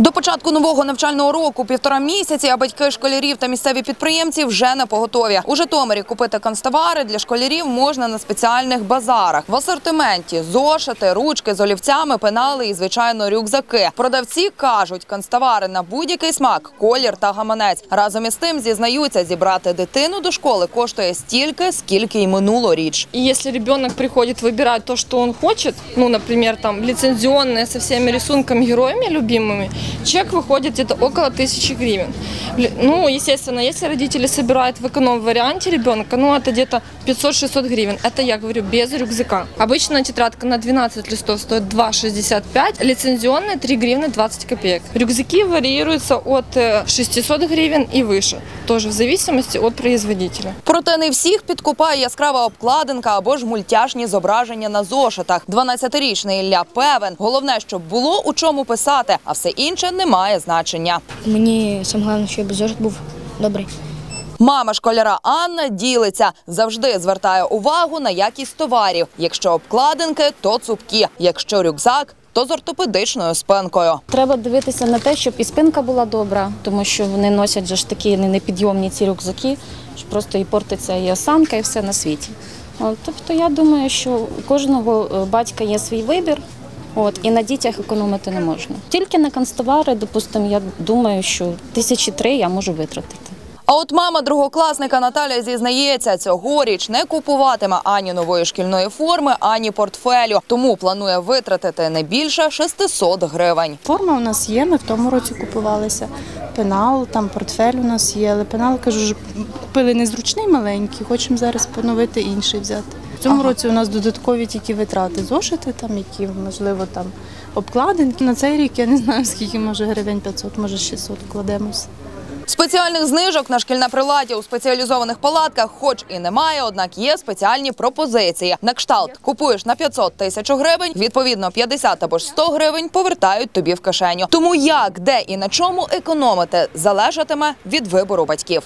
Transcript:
До початку нового навчального року півтора місяці, а батьки школярів та місцеві підприємці вже на поготові. У Житомирі купити канцтовари для школярів можна на спеціальних базарах. В асортименті зошити, ручки з олівцями, пенали і звичайно рюкзаки. Продавці кажуть, канцтовари на будь-який смак, колір та гаманець. Разом із тим зізнаються, зібрати дитину до школи коштує стільки, скільки й минулоріч. И если ребенок приходит выбирать то, что он хочет, ну, например, там лицензионное со всеми рисунками, героями любимыми, чек выходит где-то около тысячи гривен. Бли- Ну, естественно, если родители собирают в эконом-варианте ребенка, ну, это где-то 500-600 гривен. Это, я говорю, без рюкзака. Обычная тетрадка на 12 листов стоит 2,65, лицензионная 3 гривны 20 копеек. Рюкзаки варьируются от э, 600 гривен и выше, тоже в зависимости от производителя. Проте не всіх підкупає яскрава обкладинка або ж мультяшні зображення на зошитах. 12-річний Ілля певен. Головне, щоб було у чому писати, а все інше не має значення. Мені саме головне, щоб зошит був добрий. Мама школяра Анна ділиться, завжди звертає увагу на якість товарів. Якщо обкладинки, то цупкі. Якщо рюкзак, то з ортопедичною спинкою. Треба дивитися на те, щоб і спинка була добра, тому що вони носять же ж такі непідйомні ці рюкзаки, що просто і портиться і осанка, і все на світі. Тобто я думаю, що у кожного е, батька є свій вибір. От, і на дітях економити не можна. Тільки на канцтовари, допустимо, я думаю, що тисячі три я можу витратити. А от мама другокласника Наталя зізнається, цьогоріч не купуватиме ані нової шкільної форми, ані портфелю. Тому планує витратити не більше 600 гривень. Форма у нас є, ми в тому році купувалися. Пенал, там портфель у нас є, але пенал, кажу, ж, купили незручний маленький, хочемо зараз поновити інший взяти. В цьому році у нас додаткові тільки витрати зошити, там які, можливо, там обкладинки. На цей рік я не знаю, скільки може гривень 500, може 600 вкладемося. Спеціальних знижок на шкільне приладдя у спеціалізованих палатках, хоч і немає, однак є спеціальні пропозиції. На кшталт купуєш на 500 тисяч гривень, відповідно 50 або ж 100 гривень повертають тобі в кишеню. Тому як, де і на чому економити залежатиме від вибору батьків.